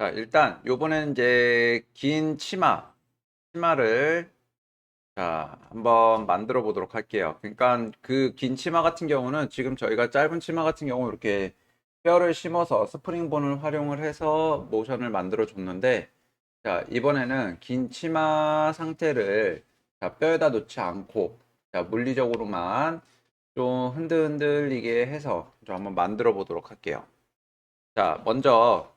자, 일단 요번에는 이제 긴 치마, 치마를 자, 한번 만들어 보도록 할게요. 그러니까 그 긴 치마 같은 경우는 지금 저희가 짧은 치마 같은 경우 이렇게 뼈를 심어서 스프링본을 활용을 해서 모션을 만들어 줬는데 자, 이번에는 긴 치마 상태를 자, 뼈에다 놓지 않고 자, 물리적으로만 좀 흔들흔들리게 해서 좀 한번 만들어 보도록 할게요. 자, 먼저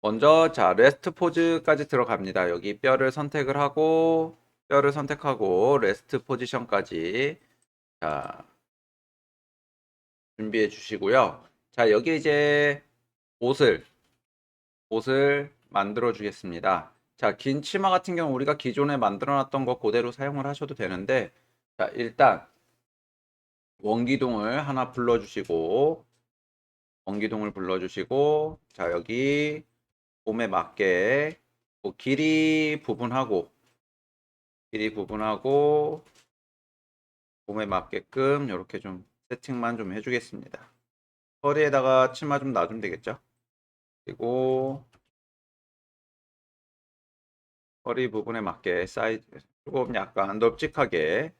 먼저 자, 레스트 포즈까지 들어갑니다. 여기 뼈를 선택을 하고 뼈를 선택하고 레스트 포지션까지 자, 준비해 주시고요. 자, 여기 이제 옷을 옷을 만들어 주겠습니다. 자, 긴 치마 같은 경우 우리가 기존에 만들어 놨던 거 그대로 사용을 하셔도 되는데 자, 일단 원기둥을 하나 불러 주시고 원기둥을 불러 주시고 자, 여기 몸에 맞게 뭐 길이 부분하고 길이 부분하고 몸에 맞게끔 이렇게 좀 세팅만 좀 해주겠습니다. 허리에다가 치마 좀 놔주면 되겠죠? 그리고 허리 부분에 맞게 사이즈 조금 약간 널찍하게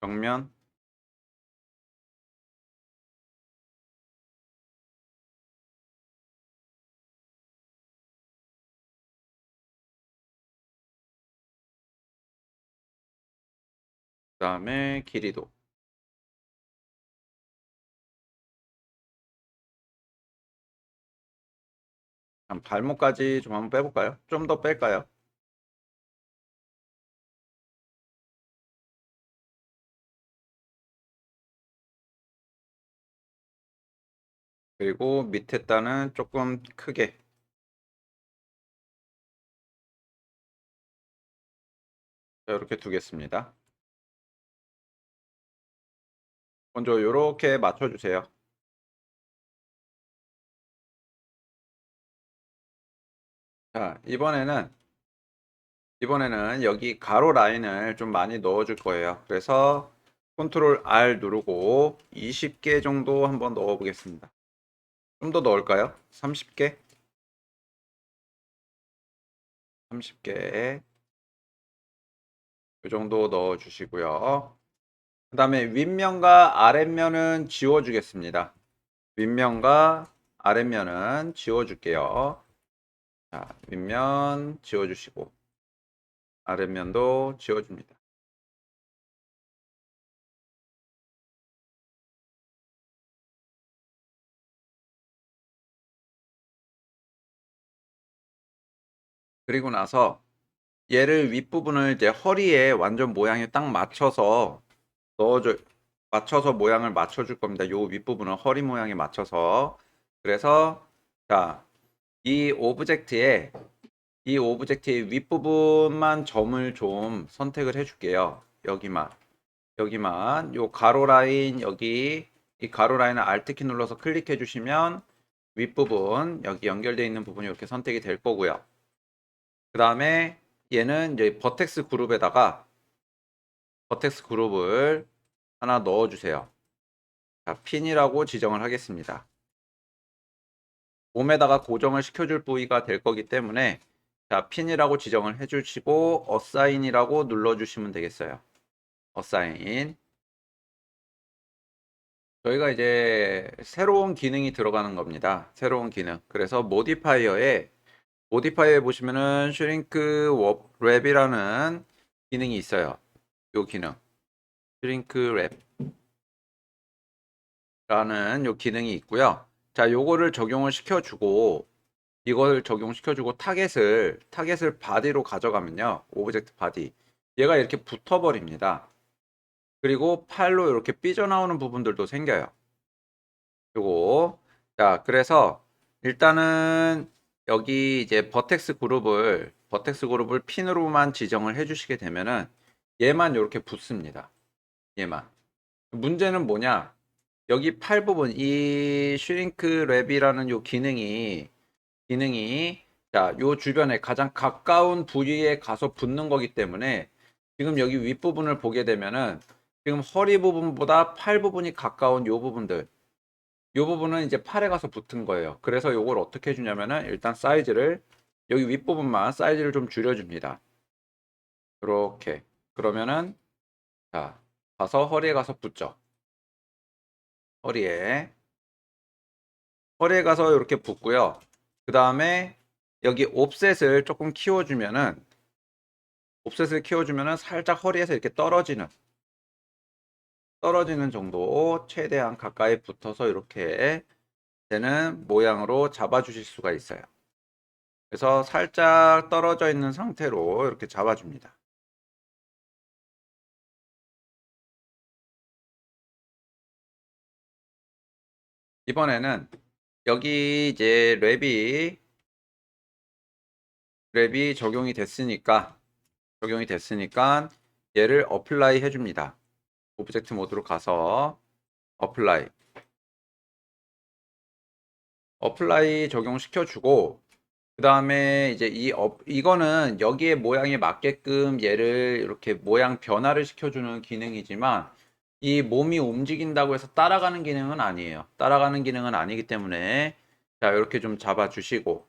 정면 그 다음에 길이도 한 발목까지 좀 한번 빼볼까요? 좀 더 뺄까요? 그리고 밑에 단은 조금 크게 자, 이렇게 두겠습니다. 먼저 이렇게 맞춰주세요. 자, 이번에는 이번에는 여기 가로 라인을 좀 많이 넣어 줄 거예요. 그래서 컨트롤 R 누르고 20개 정도 한번 넣어 보겠습니다. 좀 더 넣을까요? 30개? 30개. 이 정도 넣어 주시고요. 그 다음에 윗면과 아랫면은 지워주겠습니다. 윗면과 아랫면은 지워줄게요. 자, 윗면 지워주시고, 아랫면도 지워줍니다. 그리고 나서 얘를 윗부분을 이제 허리에 완전 모양에 딱 맞춰서 넣어줘 맞춰서 모양을 맞춰줄 겁니다. 요 윗부분은 허리 모양에 맞춰서 그래서 자, 이 오브젝트에 이 오브젝트의 윗부분만 점을 좀 선택을 해줄게요. 여기만 여기만 요 가로 라인 여기 이 가로 라인을 Alt키 눌러서 클릭해 주시면 윗부분 여기 연결되어 있는 부분이 이렇게 선택이 될 거고요. 그 다음에 얘는 이제 버텍스 그룹에다가 버텍스 그룹을 하나 넣어주세요. 자, 핀이라고 지정을 하겠습니다. 몸에다가 고정을 시켜줄 부위가 될 거기 때문에 자, 핀이라고 지정을 해주시고 어사인이라고 눌러주시면 되겠어요. 어사인. 저희가 이제 새로운 기능이 들어가는 겁니다. 새로운 기능. 그래서 모디파이어에 모디파이어에 보시면은 슈링크 랩이라는 기능이 있어요. 요 기능. 슈링크 랩라는 요 기능이 있고요. 자, 요거를 적용을 시켜주고 이걸 적용시켜주고 타겟을 타겟을 바디로 가져가면요. 오브젝트 바디. 얘가 이렇게 붙어버립니다. 그리고 팔로 이렇게 삐져나오는 부분들도 생겨요. 요거. 자, 그래서 일단은 여기 이제 버텍스 그룹을 버텍스 그룹을 핀으로만 지정을 해주시게 되면은 얘만 이렇게 붙습니다. 얘만. 문제는 뭐냐? 여기 팔 부분 이 슈링크 랩이라는 요 기능이 기능이 자, 요 주변에 가장 가까운 부위에 가서 붙는 거기 때문에 지금 여기 윗부분을 보게 되면은 지금 허리 부분보다 팔 부분이 가까운 요 부분들. 요 부분은 이제 팔에 가서 붙은 거예요. 그래서 요걸 어떻게 해주냐면은 일단 사이즈를 여기 윗부분만 사이즈를 좀 줄여줍니다. 이렇게. 그러면은 자 가서 허리에 가서 붙죠. 허리에 허리에 가서 이렇게 붙고요. 그 다음에 여기 옵셋을 조금 키워주면은 옵셋을 키워주면은 살짝 허리에서 이렇게 떨어지는 떨어지는 정도 최대한 가까이 붙어서 이렇게 되는 모양으로 잡아주실 수가 있어요. 그래서 살짝 떨어져 있는 상태로 이렇게 잡아줍니다. 이번에는 여기 이제 랩이 랩이 적용이 됐으니까 적용이 됐으니까 얘를 어플라이 해줍니다. 오브젝트 모드로 가서 어플라이 어플라이 적용시켜주고 그 다음에 이제 이 어, 이거는 여기에 모양에 맞게끔 얘를 이렇게 모양 변화를 시켜주는 기능이지만 이 몸이 움직인다고 해서 따라가는 기능은 아니에요. 따라가는 기능은 아니기 때문에 자 이렇게 좀 잡아주시고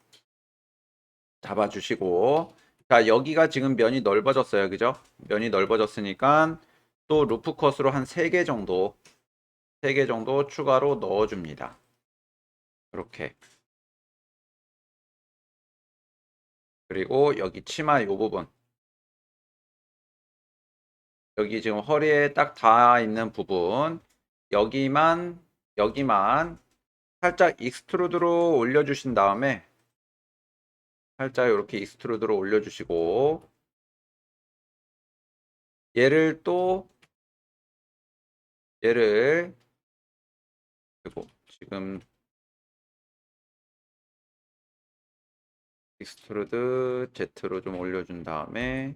잡아주시고 자 여기가 지금 면이 넓어졌어요. 그죠? 면이 넓어졌으니까 또 루프 컷으로 한 3개 정도 3개 정도 추가로 넣어줍니다. 이렇게 그리고 여기 치마 이 부분 여기 지금 허리에 딱 닿아 있는 부분 여기만 여기만 살짝 익스트루드로 올려주신 다음에 살짝 이렇게 익스트루드로 올려주시고 얘를 또 얘를 그리고 지금 익스트루드 Z로 좀 올려준 다음에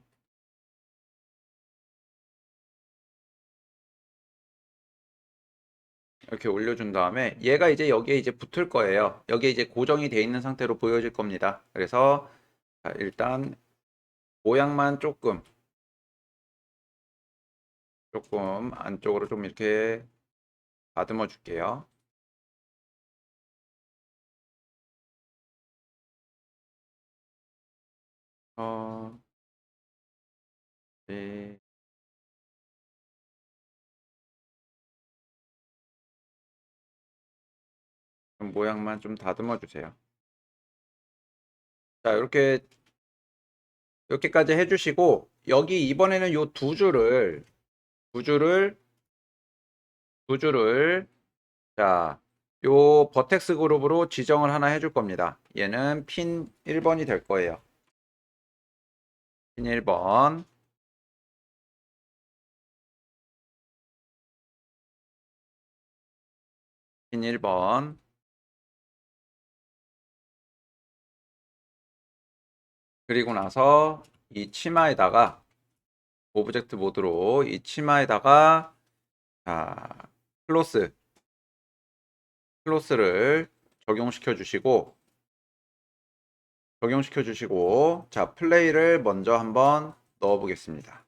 이렇게 올려준 다음에 얘가 이제 여기에 이제 붙을 거예요. 여기에 이제 고정이 되어 있는 상태로 보여질 겁니다. 그래서 자, 일단 모양만 조금 조금 안쪽으로 좀 이렇게 다듬어 줄게요. 어, 네. 모양만 좀 다듬어 주세요. 자, 이렇게 이렇게까지 해주시고 여기 이번에는 요 두 줄을 두 줄을 두 줄을 자, 요 버텍스 그룹으로 지정을 하나 해줄 겁니다. 얘는 핀 1번이 될 거예요. 핀 1번 핀 1번 그리고 나서 이 치마에다가 오브젝트 모드로 이 치마에다가 자, 클로스 클로스를 적용시켜 주시고 적용시켜 주시고 자 플레이를 먼저 한번 넣어 보겠습니다.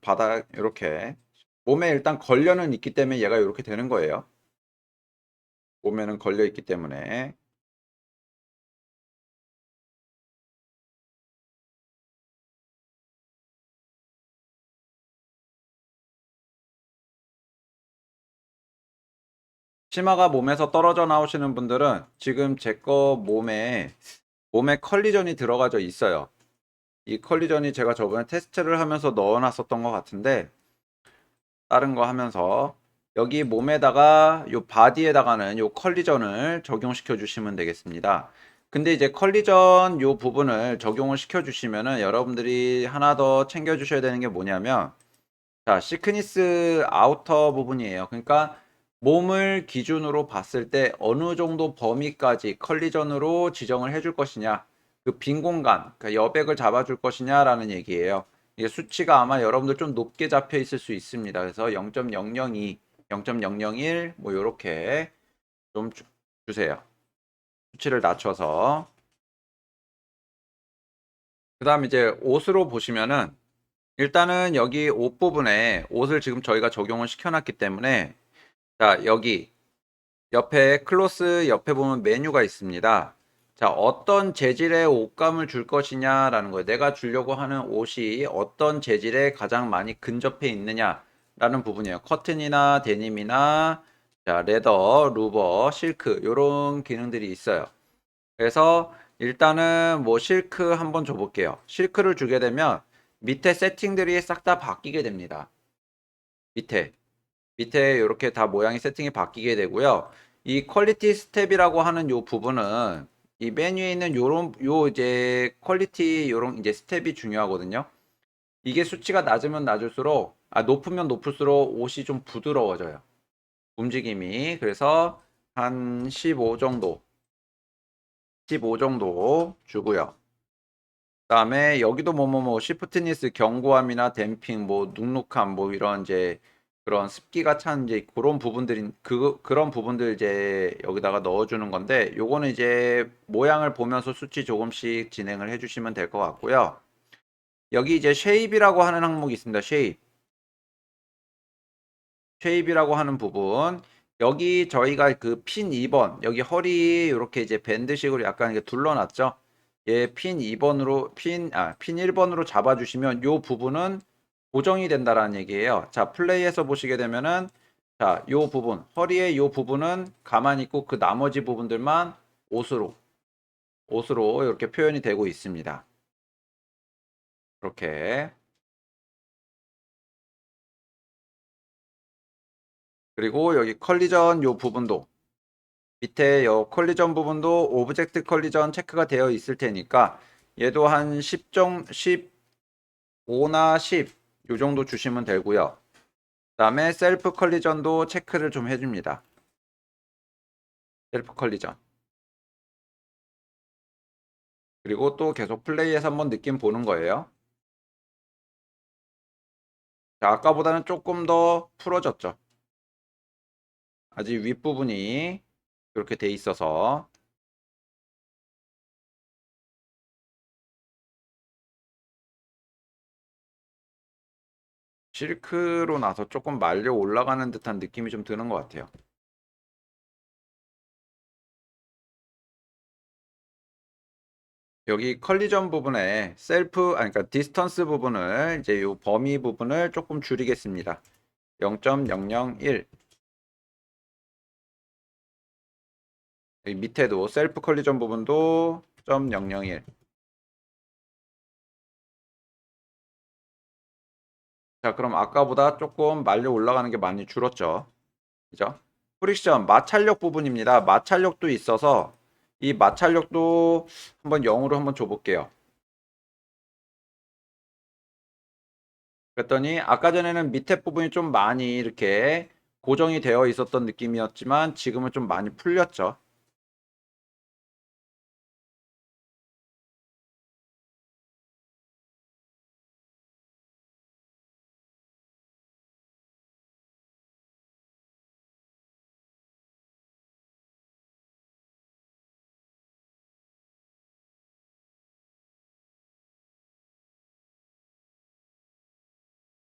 바닥 이렇게. 몸에 일단 걸려는 있기 때문에 얘가 이렇게 되는 거예요. 몸에는 걸려 있기 때문에 치마가 몸에서 떨어져 나오시는 분들은 지금 제 거 몸에 몸에 컬리전이 들어가져 있어요. 이 컬리전이 제가 저번에 테스트를 하면서 넣어놨었던 것 같은데 다른 거 하면서 여기 몸에다가 요 바디에다가는 요 컬리전을 적용시켜 주시면 되겠습니다. 근데 이제 컬리전 요 부분을 적용을 시켜 주시면은 여러분들이 하나 더 챙겨 주셔야 되는 게 뭐냐면 자 시크니스 아우터 부분이에요. 그러니까 몸을 기준으로 봤을 때 어느 정도 범위까지 컬리전으로 지정을 해줄 것이냐 그 빈 공간 그 여백을 잡아줄 것이냐라는 얘기예요. 이게 수치가 아마 여러분들 좀 높게 잡혀 있을 수 있습니다. 그래서 0.002, 0.001뭐 요렇게 좀 주, 주세요. 수치를 낮춰서 그 다음 이제 옷으로 보시면은 일단은 여기 옷 부분에 옷을 지금 저희가 적용을 시켜놨기 때문에 자 여기 옆에 클로스 옆에 보면 메뉴가 있습니다. 자 어떤 재질의 옷감을 줄 것이냐라는 거예요. 내가 주려고 하는 옷이 어떤 재질에 가장 많이 근접해 있느냐라는 부분이에요. 커튼이나 데님이나 자 레더, 루버, 실크 이런 기능들이 있어요. 그래서 일단은 뭐 실크 한번 줘 볼게요. 실크를 주게 되면 밑에 세팅들이 싹 다 바뀌게 됩니다. 밑에 밑에 이렇게 다 모양이 세팅이 바뀌게 되고요. 이 퀄리티 스텝이라고 하는 요 부분은 이 메뉴에 있는 요런 요 이제 퀄리티 요런 이제 스텝이 중요하거든요. 이게 수치가 낮으면 낮을수록 아 높으면 높을수록 옷이 좀 부드러워져요. 움직임이 그래서 한 15 정도 15 정도 주고요. 그다음에 여기도 뭐뭐뭐 시프트니스 견고함이나 댐핑 뭐 눅눅함 뭐 이런 이제 그런 습기가 찬 이제 그런 부분들인 그 그런 부분들 이제 여기다가 넣어주는 건데 요거는 이제 모양을 보면서 수치 조금씩 진행을 해주시면 될 것 같고요. 여기 이제 쉐입이라고 하는 항목이 있습니다. 쉐입. 쉐입이라고 하는 부분. 여기 저희가 그 핀 2번 여기 허리 이렇게 이제 밴드식으로 약간 이렇게 둘러놨죠. 얘 핀 2번으로 핀 아 핀 1번으로 잡아주시면 요 부분은 고정이 된다라는 얘기예요. 자 플레이에서 보시게 되면은 자 요 부분 허리의 요 부분은 가만히 있고 그 나머지 부분들만 옷으로 옷으로 이렇게 표현이 되고 있습니다. 이렇게 그리고 여기 컬리전 요 부분도 밑에 요 컬리전 부분도 오브젝트 컬리전 체크가 되어 있을 테니까 얘도 한 10정 15나 10 요 정도 주시면 되고요. 그 다음에 셀프 컬리전도 체크를 좀 해줍니다. 셀프 컬리전. 그리고 또 계속 플레이해서 한번 느낌 보는 거예요. 자, 아까보다는 조금 더 풀어졌죠. 아직 윗부분이 이렇게 돼 있어서 실크로 나서 조금 말려 올라가는 듯한 느낌이 좀 드는 것 같아요. 여기 컬리전 부분에 셀프, 아니 그러니까 디스턴스 부분을 이제 요 범위 부분을 조금 줄이겠습니다. 0.001 여기 밑에도 셀프 컬리전 부분도 0.001 자, 그럼 아까보다 조금 말려 올라가는 게 많이 줄었죠. 그죠? 프릭션 마찰력 부분입니다. 마찰력도 있어서 이 마찰력도 한번 0으로 한번 줘볼게요. 그랬더니 아까 전에는 밑에 부분이 좀 많이 이렇게 고정이 되어 있었던 느낌이었지만 지금은 좀 많이 풀렸죠.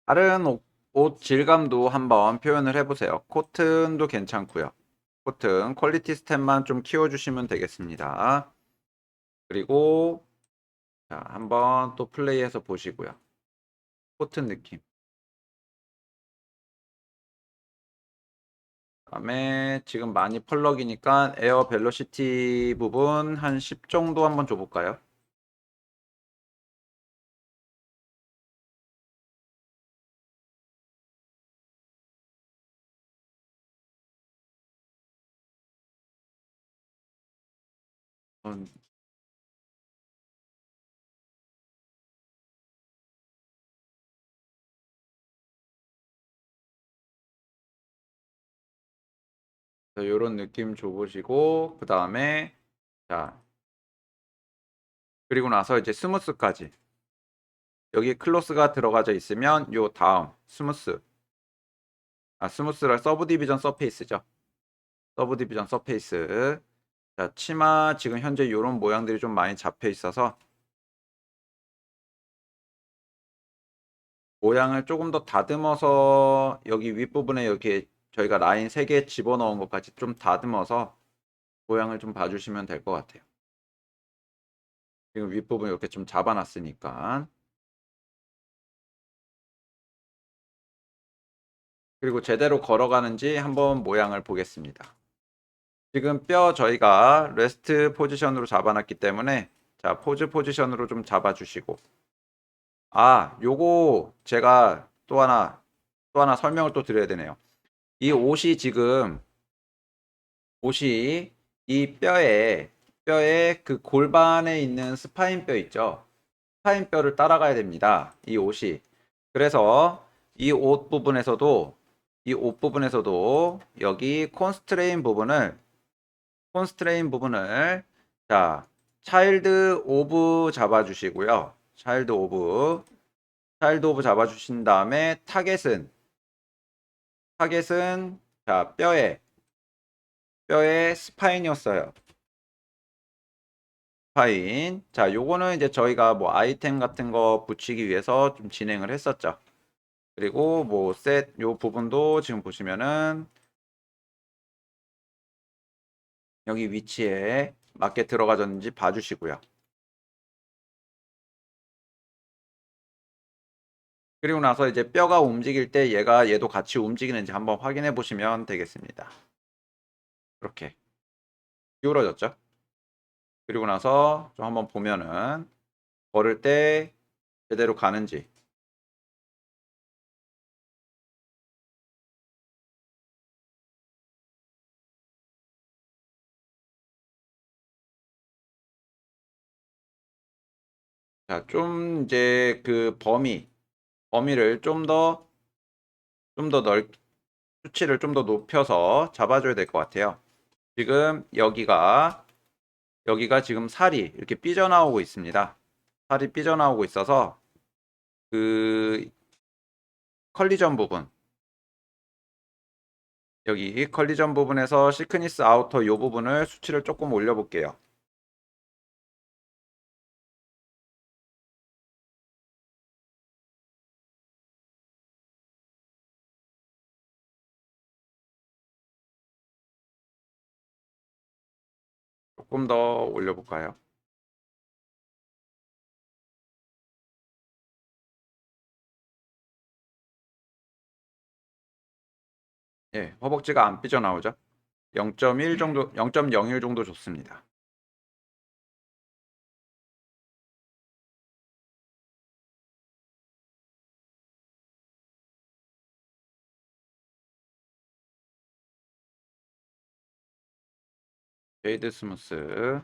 다른 옷, 옷 질감도 한번 표현을 해보세요. 코튼도 괜찮고요. 코튼 퀄리티 스텝만 좀 키워주시면 되겠습니다. 그리고 자, 한번 또 플레이해서 보시고요. 코튼 느낌. 다음에 지금 많이 펄럭이니까 에어 벨로시티 부분 한 10 정도 한번 줘볼까요? 음, 이런 느낌 줘보시고 그 다음에 자 그리고 나서 이제 스무스까지. 여기 클로스가 들어가져 있으면 요 다음 스무스. 아 스무스라 서브 디비전 서페이스죠. 서브 디비전 서페이스 자 치마 지금 현재 이런 모양들이 좀 많이 잡혀 있어서 모양을 조금 더 다듬어서 여기 윗부분에 이렇게 저희가 라인 3개 집어넣은 것까지 좀 다듬어서 모양을 좀 봐주시면 될 것 같아요. 지금 윗부분 이렇게 좀 잡아놨으니까. 그리고 제대로 걸어가는지 한번 모양을 보겠습니다. 지금 뼈 저희가 레스트 포지션으로 잡아놨기 때문에 자 포즈 포지션으로 좀 잡아주시고 아 요거 제가 또 하나 또 하나 설명을 또 드려야 되네요. 이 옷이 지금 옷이 이 뼈에 뼈에 그 골반에 있는 스파인 뼈 있죠. 스파인 뼈를 따라가야 됩니다. 이 옷이. 그래서 이 옷 부분에서도 이 옷 부분에서도 여기 콘스트레인 부분을 콘스트레인 부분을 자 차일드 오브 잡아주시고요. 차일드 오브 차일드 오브 잡아주신 다음에 타겟은 타겟은 자 뼈에 뼈에 스파인이었어요. 스파인. 자, 요거는 이제 저희가 뭐 아이템 같은 거 붙이기 위해서 좀 진행을 했었죠. 그리고 뭐 셋 요 부분도 지금 보시면은 여기 위치에 맞게 들어가졌는지 봐주시고요. 그리고 나서 이제 뼈가 움직일 때 얘가 얘도 같이 움직이는지 한번 확인해 보시면 되겠습니다. 이렇게 기울어졌죠? 그리고 나서 좀 한번 보면은 걸을 때 제대로 가는지 자, 좀 이제 그 범위 범위를 좀 더 좀 더 넓, 수치를 좀 더 높여서 잡아줘야 될 것 같아요. 지금 여기가 여기가 지금 살이 이렇게 삐져나오고 있습니다. 살이 삐져나오고 있어서 그 컬리전 부분 여기 컬리전 부분에서 시크니스 아우터 이 부분을 수치를 조금 올려볼게요. 조금 더 올려볼까요? 예, 허벅지가 안 삐져나오죠? 0.1 정도, 0.01 정도 좋습니다. 베이드 스무스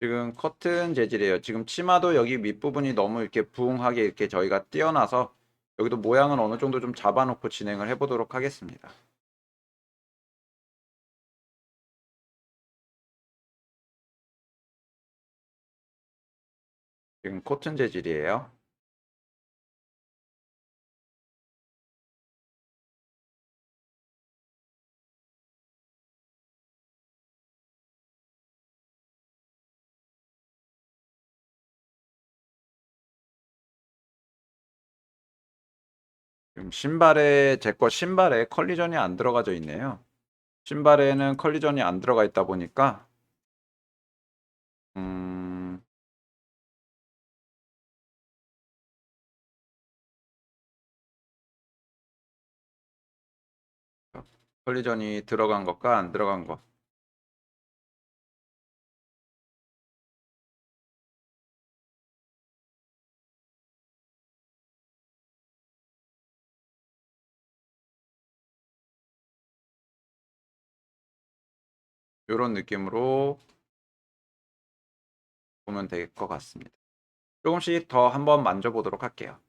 지금 커튼 재질이에요. 지금 치마도 여기 윗부분이 너무 이렇게 부응하게 이렇게 저희가 띄어놔서 여기도 모양은 어느 정도 좀 잡아놓고 진행을 해보도록 하겠습니다. 지금 코튼 재질이에요. 신발에 제 거 신발에 컬리전이 안 들어가져 있네요. 신발에는 컬리전이 안 들어가 있다 보니까 음, 컬리전이 들어간 것과 안 들어간 것. 이런 느낌으로 보면 될 것 같습니다. 조금씩 더 한번 만져보도록 할게요.